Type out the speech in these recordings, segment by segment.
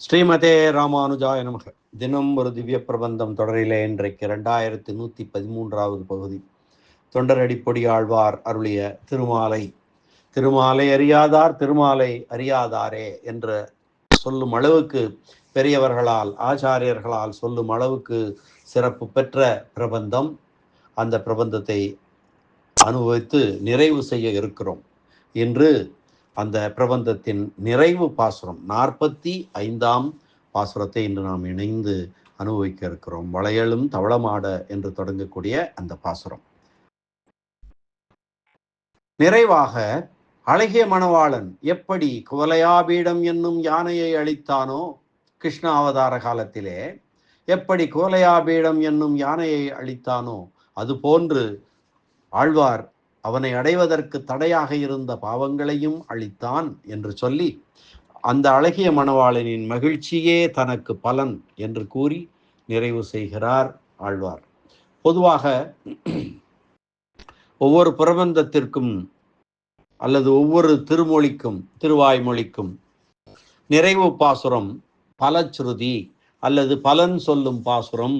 ஸ்ரீமதே ராமானுஜாய நமக. தினம் ஒரு திவ்ய பிரபந்தம் தொடரிலே இன்றைக்கு ரெண்டாயிரத்தி நூற்றி பதிமூன்றாவது பகுதி. தொண்டரடிப்பொடி ஆழ்வார் அருளிய திருமாலை. திருமாலை அறியாதார் திருமாலை அறியாதாரே என்று சொல்லும் அளவுக்கு பெரியவர்களால் ஆச்சாரியர்களால் சொல்லும் அளவுக்கு சிறப்பு பெற்ற பிரபந்தம். அந்த பிரபந்தத்தை அனுபவித்து நிறைவு செய்ய இருக்கிறோம். இன்று அந்த பிரபந்தத்தின் நிறைவு பாசுரம் நாற்பத்தி ஐந்தாம் பாசுரத்தை இன்று நாம் இணைந்து அனுபவிக்க இருக்கிறோம் வளையலும் தவளமாட என்று தொடங்கக்கூடிய அந்த பாசுரம். நிறைவாக அழகிய மணவாளன் எப்படி குவலையாபீடம் என்னும் யானையை அளித்தானோ கிருஷ்ண அவதார காலத்திலே எப்படி குவலையாபீடம் என்னும் யானையை அளித்தானோ அதுபோன்று ஆழ்வார் அவனை அடைவதற்கு தடையாக இருந்த பாவங்களையும் அளித்தான் என்று சொல்லி அந்த அழகிய மணவாளனின் மகிழ்ச்சியே தனக்கு பலன் என்று கூறி நிறைவு செய்கிறார் ஆழ்வார். பொதுவாக ஒவ்வொரு பிரபந்தத்திற்கும் அல்லது ஒவ்வொரு திருமொழிக்கும் திருவாய்மொழிக்கும் நிறைவு பாசுரம் பலச்சுருதி அல்லது பலன் சொல்லும் பாசுரம்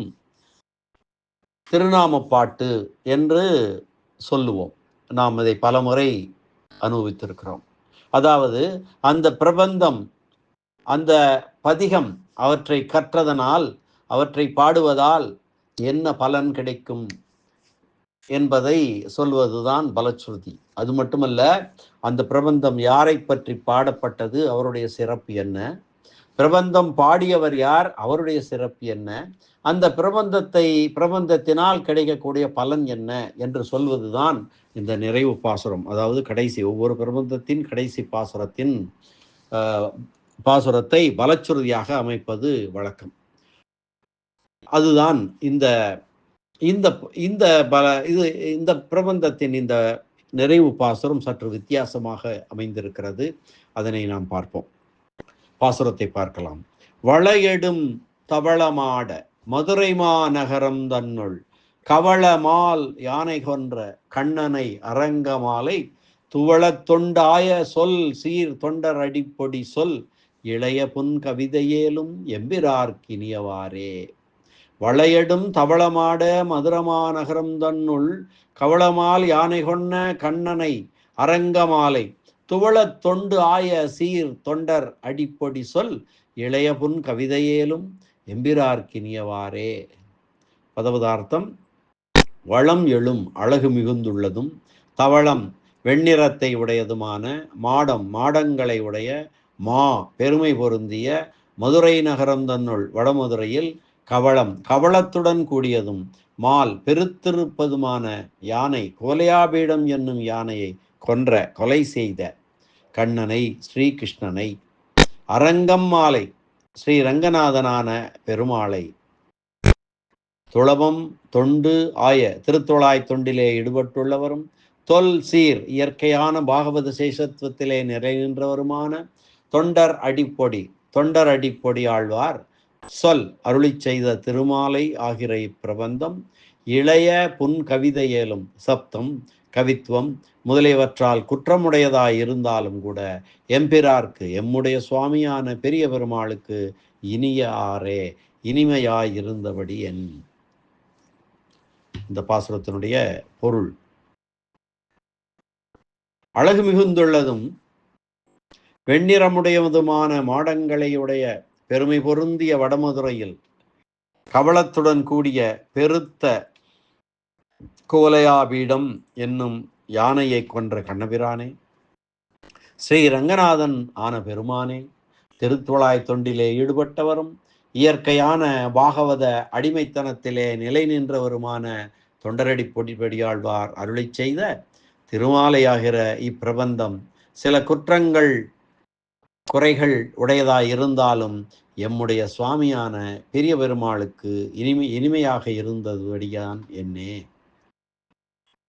திருநாம பாட்டு என்று சொல்லுவோம். நாம் இதை பலமுறை அனுபவித்திருக்கிறோம். அதாவது அந்த பிரபந்தம் அந்த பதிகம் அவற்றை கற்றதனால் அவற்றை பாடுவதால் என்ன பலன் கிடைக்கும் என்பதை சொல்வதுதான் பலச்சுருதி அது மட்டுமல்ல அந்த பிரபந்தம் யாரை பற்றி பாடப்பட்டது அவருடைய சிறப்பு என்ன? பிரபந்தம் பாடியவர் யார்? அவருடைய சிறப்பு என்ன? அந்த பிரபந்தத்தை பிரபந்தத்தினால் கிடைக்கக்கூடிய பலன் என்ன? என்று சொல்வதுதான் இந்த நிறைவு பாசுரம். அதாவது கடைசி ஒவ்வொரு பிரபந்தத்தின் கடைசி பாசுரத்தின் பாசுரத்தை பலச்சுறுதியாக அமைப்பது வழக்கம். அதுதான் இந்த இந்த இந்த பல இது இந்த பிரபந்தத்தின் இந்த நிறைவு பாசுரம் சற்று வித்தியாசமாக அமைந்திருக்கிறது. அதனை நாம் பார்ப்போம். பாசுரத்தை பார்க்கலாம். வளையெடும் தவளமாட மதுரை மாநகரம் தன்னுள் கவளமால் யானை கொன்ற கண்ணனை அரங்கமாலை துவளத் தொண்டாய சொல் சீர் தொண்டர் அடிப்பொடி சொல் இளைய புன் கவிதையேலும் எம்பிரார்க்கினியவாறே வளையடும் தவளமாட மதுரமா நகரம் தன்னுள் கவளமால் யானை கொன்ன கண்ணனை அரங்கமாலை துவளத் தொண்டு ஆய சீர் தொண்டர் அடிப்பொடி சொல் இளைய புன் கவிதையேலும் எம்பிரார்க்கினியவாறே பதவதார்த்தம் வளம் எழும் அழகு மிகுந்துள்ளதும் தவளம் வெண்ணிறத்தை உடையதுமான மாடம் மாடங்களை உடைய மா பெருமை பொருந்திய மதுரை நகரம் தன்னுள் வடமதுரையில் கவளம் கவளத்துடன் கூடியதும் மால் பெருத்திருப்பதுமான யானை கோலையாபீடம் என்னும் யானையை கொன்ற கொலை செய்த கண்ணனை ஸ்ரீகிருஷ்ணனை அரங்கம்மாலை ஸ்ரீரங்கநாதனான ஸ்ரீ ரங்கநாதனான பெருமாளை. துளவம் தொண்டு ஆய திருத்தொழாய் தொண்டிலே ஈடுபட்டுள்ளவரும் தொல் சீர் இயற்கையான பாகவத சேஷத்துவத்திலே நிறைகின்றவருமான தொண்டர் அடிப்பொடி தொண்டர் அடிப்பொடி ஆழ்வார் சொல் அருளி செய்த திருமாலை ஆகிற இப்பிரபந்தம் இளைய புன் கவிதையேலும் சப்தம் கவித்துவம் முதலியவற்றால் குற்றமுடையதாய் இருந்தாலும் கூட எம்பிரார்க்கு எம்முடைய சுவாமியான பெரிய பெருமாளுக்கு இனிய ஆரே இனிமையாயிருந்தபடி என். இந்த பாசுரத்தினுடைய பொருள். அழகு மிகுந்துள்ளதும் வெண்ணிறமுடையதுமான மாடங்களையுடைய பெருமை பொருந்திய வடமதுரையில் கவளத்துடன் கூடிய பெருத்த கோலையாபீடம் என்னும் யானையை கொன்ற கண்ணபிரானே ஸ்ரீ ரங்கநாதன் ஆன பெருமானே திருத்துவளாய் தொண்டிலே ஈடுபட்டவரும் இயற்கையான பாகவத அடிமைத்தனத்திலே நிலை நின்றவருமான தொண்டரடி பொடிப்படியாழ்வார் அருளை செய்த திருமாலையாகிற இப்பிரபந்தம் சில குற்றங்கள் குறைகள் உடையதாய் இருந்தாலும் எம்முடைய சுவாமியான பெரிய பெருமாளுக்கு இனிமை இனிமையாக இருந்தது வடியான் என்னே.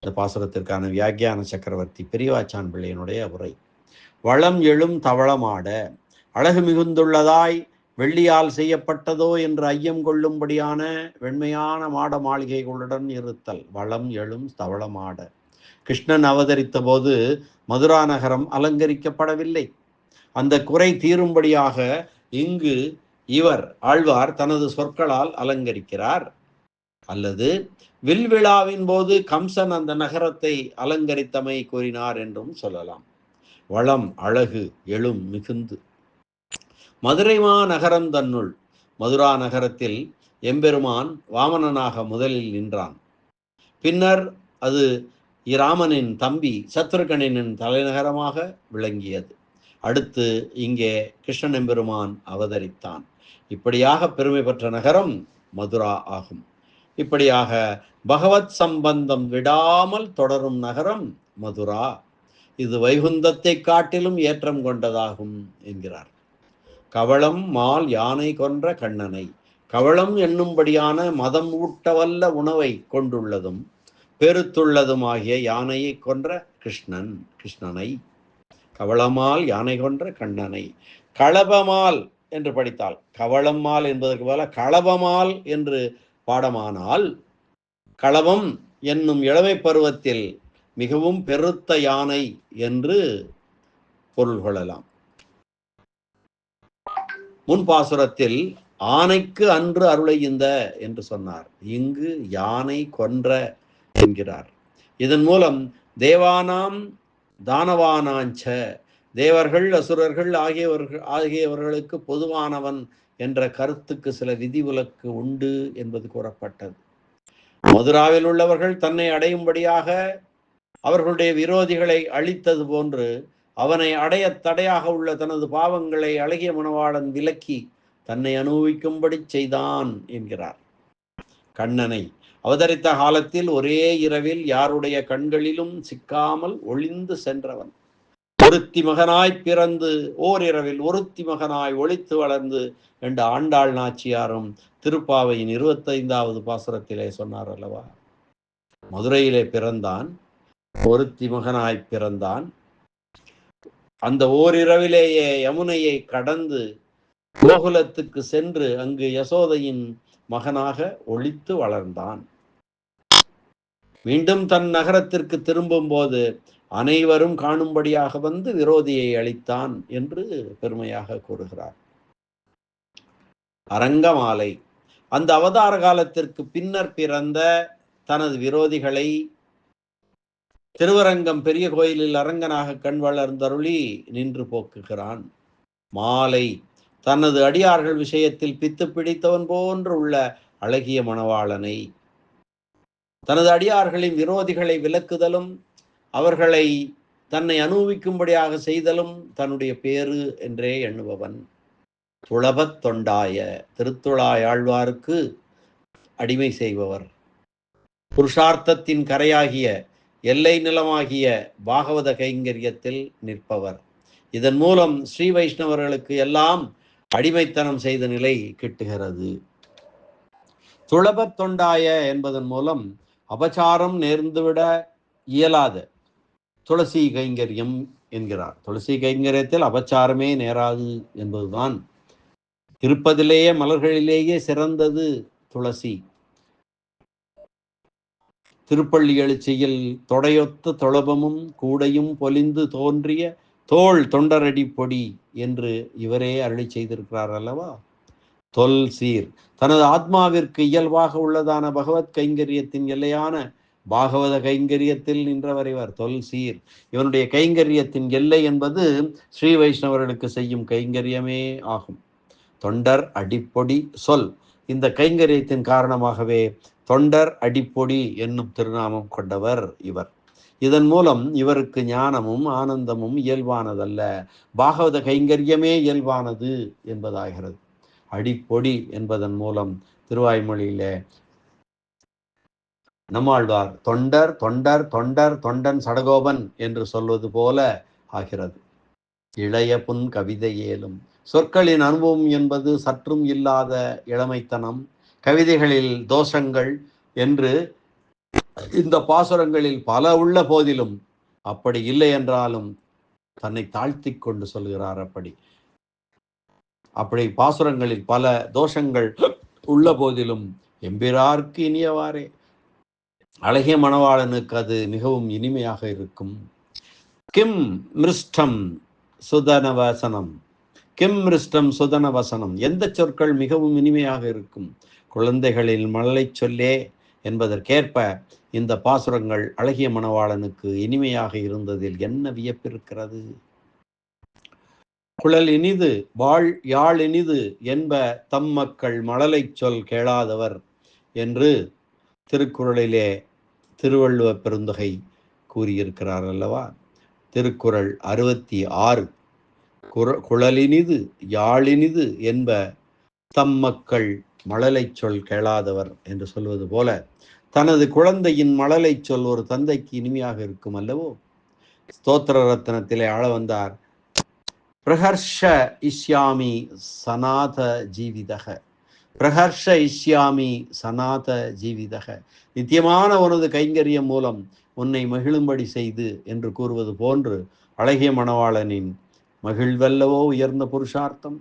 இந்த பாசுரத்திற்கான வியாக்கியான சக்கரவர்த்தி பெரியவாச்சான் பிள்ளையனுடைய உரை. வளம் எழும் தவளமாட அழகு மிகுந்துள்ளதாய் வெள்ளியால் செய்யப்பட்டதோ என்று ஐயம் கொள்ளும்படியான வெண்மையான மாட மாளிகைகளுடன் இருத்தல். வளம் எழும் தவளமாட கிருஷ்ணன் அவதரித்த போது மதுரா நகரம் அலங்கரிக்கப்படவில்லை. அந்த குறை தீரும்படியாக இங்கு இவர் ஆழ்வார் தனது சொற்களால் அலங்கரிக்கிறார். அல்லது வில்விழாவின் போது கம்சன் அந்த நகரத்தை அலங்கரித்தமை கூறினார் என்றும் சொல்லலாம். வளம் அழகு எழும் மிகுந்து. மதுரை மாநகரம் தன்னுள். மதுரா நகரத்தில் எம்பெருமான் வாமனனாக முதலில் நின்றான். பின்னர் அது இராமனின் தம்பி சத்ருகனின் தலைநகரமாக விளங்கியது. அடுத்து இங்கே கிருஷ்ணன் எம்பெருமான் அவதரித்தான். இப்படியாக பெருமை பெற்ற நகரம் மதுரா ஆகும். இப்படியாக பகவத் சம்பந்தம் விடாமல் தொடரும் நகரம் மதுரா. இது வைகுந்தத்தை காட்டிலும் ஏற்றம் கொண்டதாகும் என்கிறார். கவளம் மால் யானை கொன்ற கண்ணனை. கவளம் என்னும்படியான மதம் ஊட்டவல்ல உணவை கொண்டுள்ளதும் பெருத்துள்ளதும் ஆகிய யானையை கொன்ற கிருஷ்ணன் கிருஷ்ணனை. கவளமால் யானை கொன்ற கண்ணனை. களபமால் என்று படித்தால் கவளம்மால் என்பதற்கு போல களபமால் என்று பாடமானால் களவம் என்னும் இளமை பருவத்தில் மிகவும் பெருத்த யானை என்று பொருள் கொள்ளலாம். முன்பாசுரத்தில் ஆனைக்கு அன்று அருளை இந்த என்று சொன்னார். இங்கு யானை கொன்ற என்கிறார். இதன் மூலம் தேவானாம் தானவானாஞ்ச தேவர்கள் அசுரர்கள் ஆகியவர்கள் ஆகியவர்களுக்கு பொதுவானவன் என்ற கருத்துக்கு சில விதிவிலக்கு உண்டு என்பது கூறப்பட்டது. மதுராவில் உள்ளவர்கள் தன்னை அடையும்படியாக அவர்களுடைய விரோதிகளை அழித்தது போன்று அவனை அடைய தடையாக உள்ள தனது பாவங்களை அழகிய மணவாளன் விலக்கி தன்னை அனுபவிக்கும்படி செய்தான் என்கிறார். கண்ணனை அவதரித்த காலத்தில் ஒரே இரவில் யாருடைய கண்களிலும் சிக்காமல் ஒளிந்து சென்றவன். ஒருத்தி மகனாய் பிறந்து ஓரிரவில் ஒருத்தி மகனாய் ஒழித்து வளர்ந்து என்ற ஆண்டாள் நாச்சியாரும் திருப்பாவையின் இருபத்தைந்தாவது பாசுரத்திலே சொன்னார் அல்லவா? மதுரையிலே பிறந்தான் ஒருத்தி மகனாய் பிறந்தான். அந்த ஓரிரவிலேயே யமுனையை கடந்து கோகுலத்துக்கு சென்று அங்கு யசோதையின் மகனாக ஒழித்து வளர்ந்தான். மீண்டும் தன் நகரத்திற்கு திரும்பும் போது அனைவரும் காணும்படியாக வந்து விரோதியை அளித்தான் என்று பெருமையாக கூறுகிறார். அரங்கமாலை. அந்த அவதார காலத்திற்கு பின்னர் பிறந்த தனது விரோதிகளை திருவரங்கம் பெரிய கோயிலில் அரங்கனாக கண் வளர்ந்தருளி நின்று போக்குகிறான். மாலை. தனது அடியார்கள் விஷயத்தில் பித்து பிடித்தவன் போன்று உள்ள அழகிய மணவாளனை. தனது அடியார்களின் விரோதிகளை விலக்குதலும் அவர்களை தன்னை அனுபவிக்கும்படியாக செய்தலும் தன்னுடைய பேரு என்றே எண்ணுபவன். துளபத் தொண்டாய திருத்துழாயாழ்வாருக்கு அடிமை செய்பவர். புருஷார்த்தத்தின் கரையாகிய எல்லை நிலமாகிய பாகவத கைங்கரியத்தில் நிற்பவர். இதன் மூலம் ஸ்ரீ வைஷ்ணவர்களுக்கு எல்லாம் அடிமைத்தனம் செய்த நிலை கிட்டுகிறது. துளபத் தொண்டாய என்பதன் மூலம் அபச்சாரம் நேர்ந்துவிட இயலாத. துளசி கைங்கரியம் என்கிறார். துளசி கைங்கரியத்தில் அபச்சாரமே நேராது என்பதுதான். இருப்பதிலேயே மலர்களிலேயே சிறந்தது துளசி. திருப்பள்ளி எழுச்சியில் தொடையொத்த தொளபமும் கூடையும் பொலிந்து தோன்றிய தோல் தொண்டரடி பொடி என்று இவரே அருளி செய்திருக்கிறார் அல்லவா? தொல் சீர். தனது ஆத்மாவிற்கு இயல்பாக உள்ளதான பகவத் கைங்கரியத்தின் எல்லையான பாகவத கைங்கரியத்தில் நின்றவர் இவர் தொல் சீர். இவனுடைய கைங்கரியத்தின் எல்லை என்பது ஸ்ரீ வைஷ்ணவர்களுக்கு செய்யும் கைங்கரியமே ஆகும். தொண்டர் அடிப்பொடி சொல். இந்த கைங்கரியத்தின் காரணமாகவே தொண்டர் அடிப்பொடி என்னும் திருநாமம் கொண்டவர் இவர். இதன் மூலம் இவருக்கு ஞானமும் ஆனந்தமும் இயல்பானதல்ல. பாகவத கைங்கரியமே இயல்பானது என்பதாகிறது. அடிப்பொடி என்பதன் மூலம் திருவாய்மொழியிலே நம்மாழ்வார் தொண்டர் தொண்டர் தொண்டர் தொண்டன் சடகோபன் என்று சொல்வது போல ஆகிறது. இளைய புன் கவிதையேலும் சொற்களின் அனுபவம் என்பது சற்றும் இல்லாத இளமைத்தனம். கவிதைகளில் தோஷங்கள் என்று இந்த பாசுரங்களில் பல உள்ள போதிலும் அப்படி இல்லை என்றாலும் தன்னை தாழ்த்தி கொண்டு சொல்கிறார் அப்படி. அப்படி பாசுரங்களில் பல தோஷங்கள் உள்ள போதிலும் எம்பிரார்க்கு இனியவாறே. அழகிய மணவாளனுக்கு அது மிகவும் இனிமையாக இருக்கும். கிம் மிருஷ்டம் சுதனவசனம். கிம் மிருஷ்டம் சுதன வசனம் எந்த சொற்கள் மிகவும் இனிமையாக இருக்கும்? குழந்தைகளில் மழலை சொல்லே என்பதற்கேற்ப இந்த பாசுரங்கள் அழகிய மணவாளனுக்கு இனிமையாக இருந்ததில் என்ன வியப்பிருக்கிறது? குழல் இனிது வாழ் யாழ் இனிது என்ப தம் மக்கள் மழலை சொல் கேளாதவர் என்று திருக்குறளிலே திருவள்ளுவ பெருந்தொகை கூறியிருக்கிறார் அல்லவா? திருக்குறள் அறுபத்தி ஆறு குர குழலினிது யாழினிது என்ப தம் மக்கள் மழலை சொல் கேளாதவர் என்று சொல்வது போல தனது குழந்தையின் மழலை சொல் ஒரு தந்தைக்கு இனிமையாக இருக்கும் அல்லவோ? ஸ்தோத்திர ரத்னத்திலே ஆள வந்தார். பிரகர்ஷ இஷ்யாமி சனாத ஜீவிதக. பிரகர்ஷ இஷ்யாமி சனாத ஜீவிதக. நித்தியமான உனது கைங்கரியம் மூலம் உன்னை மகிழும்படி செய்து என்று கூறுவது போன்று அழகிய மணவாளனின் மகிழ்வல்லவோ உயர்ந்த புருஷார்த்தம்.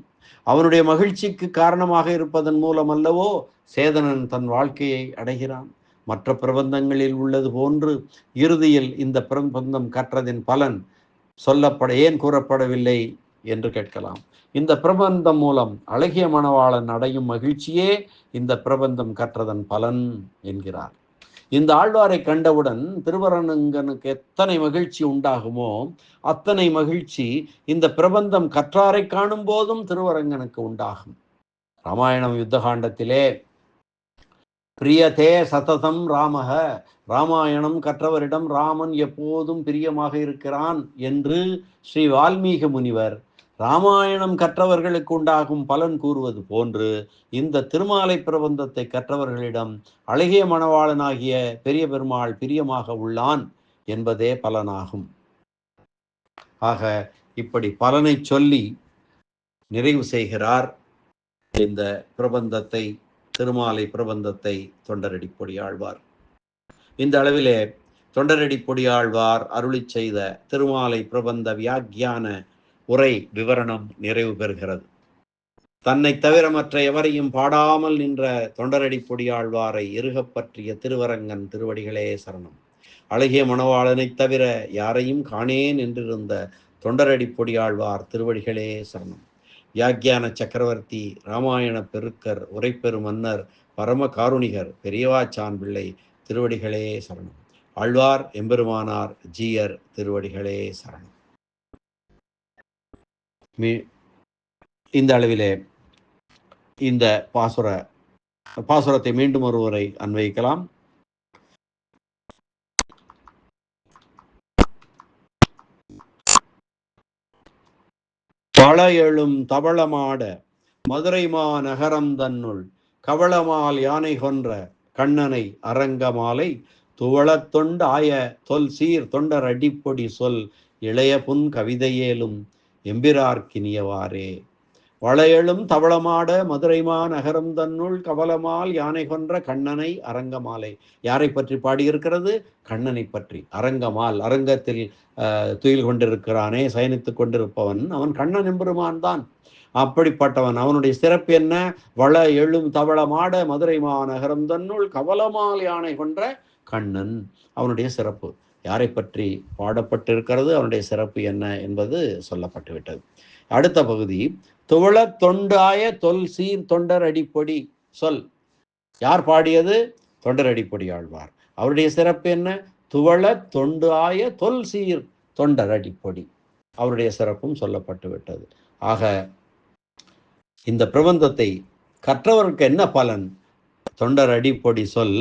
அவனுடைய மகிழ்ச்சிக்கு காரணமாக இருப்பதன் மூலம் அல்லவோ சேதனன் தன் வாழ்க்கையை அடைகிறான். மற்ற பிரபந்தங்களில் உள்ளது போன்று இறுதியில் இந்த பிரபந்தம் கற்றதின் பலன் சொல்லப்பட ஏன் கூறப்படவில்லை? என்று கேட்கலாம். இந்த பிரபந்தம் மூலம் அழகிய மணவாளன் அடையும் மகிழ்ச்சியே இந்த பிரபந்தம் கற்றதன் பலன் என்கிறார். இந்த ஆழ்வாரை கண்டவுடன் திருவரங்கனுக்கு எத்தனை மகிழ்ச்சி உண்டாகுமோ அத்தனை மகிழ்ச்சி இந்த பிரபந்தம் கற்றாரை காணும் போதும் திருவரங்கனுக்கு உண்டாகும். ராமாயணம் யுத்தகாண்டத்திலே பிரியதே சததம் ராமக ராமாயணம் கற்றவரிடம் ராமன் எப்போதும் பிரியமாக இருக்கிறான் என்று ஸ்ரீ வால்மீக முனிவர் ராமாயணம் கற்றவர்களுக்கு உண்டாகும் பலன் கூறுவது போன்று இந்த திருமாலை பிரபந்தத்தை கற்றவர்களிடம் அழகிய மணவாளனாகிய பெரிய பெருமாள் பிரியமாக உள்ளான் என்பதே பலனாகும். ஆக இப்படி பலனை சொல்லி நிறைவு செய்கிறார் இந்த பிரபந்தத்தை திருமாலை பிரபந்தத்தை தொண்டரடி பொடியாழ்வார் இந்த அளவிலே தொண்டரடி பொடியாழ்வார் அருளி செய்த திருமாலை பிரபந்த வியாக்கியான உரை விவரணம் நிறைவு பெறுகிறது. தன்னை தவிர மற்ற எவரையும் பாடாமல் நின்ற தொண்டரடி பொடியாழ்வாரை இருகப் பற்றிய திருவரங்கன் திருவடிகளே சரணம். அழகிய மணவாளனைத் தவிர யாரையும் காணேன் என்றிருந்த தொண்டரடி பொடியாழ்வார் திருவடிகளே சரணம். வியாக்கியான சக்கரவர்த்தி ராமாயண பெருக்கர் உரைப்பெரு மன்னர் பரம காருணிகர் பெரியவாச்சான் பிள்ளை திருவடிகளே சரணம். ஆழ்வார் எம்பெருமானார் ஜீயர் திருவடிகளே சரணம். மீ இந்த அளவிலே இந்த பாசுர பாசுரத்தை மீண்டும் ஒருவரை அன்வைக்கலாம் பல எழும் தவளமாட மதுரைமா நகரம் தன்னுள் கவளமால் யானை கொன்ற கண்ணனை அரங்கமாலை துவளத் தொண்டாய ஆய தொல் சீர் தொண்டர் அடிப்பொடி சொல் இளைய புன் கவிதையேலும் எம்பிரார்க்கினியவாறே. வளையலும் தவளமாட மதுரைமா நகரம் தன்னுள் கவலமால் யானை கொன்ற கண்ணனை அரங்கமாலை. யாரை பற்றி பாடியிருக்கிறது? கண்ணனை பற்றி. அரங்கமால் அரங்கத்தில் துயில் கொண்டிருக்கிறானே சயனித்துக் கொண்டிருப்பவன். அவன் கண்ணன் எம்பெருமான் தான். அப்படிப்பட்டவன். அவனுடைய சிறப்பு என்ன? வள எழும் தவளமாட மதுரை மாநகரம் தன்னுள் கவலமால் யானை கொன்ற கண்ணன். அவனுடைய சிறப்பு. யாரை பற்றி பாடப்பட்டிருக்கிறது அவனுடைய சிறப்பு என்ன என்பது சொல்லப்பட்டு விட்டது அடுத்த பகுதி துவள தொண்டாய தொல் சீர் தொண்டர் அடிப்பொடி சொல். யார் பாடியது? தொண்டர் அடிப்பொடி ஆழ்வார். அவருடைய சிறப்பு என்ன? துவள தொண்டு ஆய தொல் சீர் தொண்டர் அடிப்பொடி. அவருடைய சிறப்பும் சொல்லப்பட்டு விட்டது ஆக இந்த பிரபந்தத்தை கற்றவருக்கு என்ன பலன்? தொண்டர் அடிப்பொடி சொல்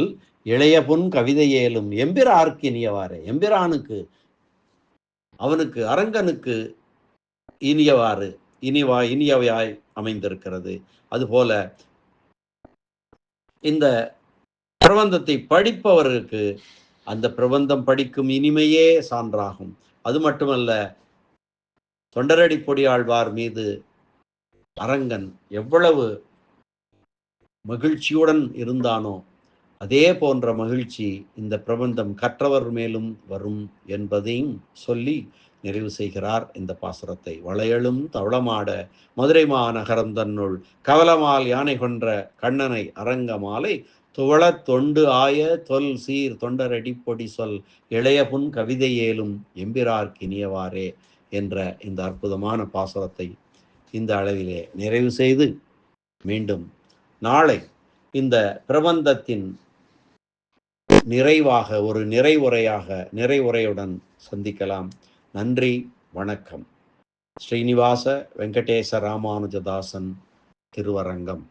இளைய புன் கவிதையேலும் எம்பிரார்க்கு இனியவாறு. எம்பிரானுக்கு அவனுக்கு அரங்கனுக்கு இனியவாறு இனிவா இனியவையாய் அமைந்திருக்கிறது. அதுபோல இந்த பிரபந்தத்தை படிப்பவருக்கு அந்த பிரபந்தம் படிக்கும் இனிமையே சான்றாகும். அது மட்டுமல்ல தொண்டரடி பொடியாழ்வார் மீது அரங்கன் எவ்வளவு மகிழ்ச்சியுடன் இருந்தானோ அதே போன்ற மகிழ்ச்சி இந்த பிரபந்தம் கற்றவர் மேலும் வரும் என்பதையும் சொல்லி நிறைவு செய்கிறார் இந்த பாசுரத்தை. வளையலும் தவளமாட மதுரை மாநகரம் தன்னுள் கவலமால் யானை கொன்ற கண்ணனை அரங்க மாலை துவளத் தொண்டு ஆய தொல் சீர் தொண்டரடிப்பொடி சொல் இளைய புன் கவிதையேலும் எம்பிரார்க்கு இனியவாறே என்ற இந்த அற்புதமான பாசுரத்தை இந்த அளவிலே நிறைவு செய்து மீண்டும் நாளை இந்த பிரபந்தத்தின் நிறைவாக ஒரு நிறைவுரையாக நிறைவுரையுடன் சந்திக்கலாம். நன்றி வணக்கம். ஸ்ரீனிவாச வெங்கடேச ராமானுஜதாசன் திருவரங்கம்.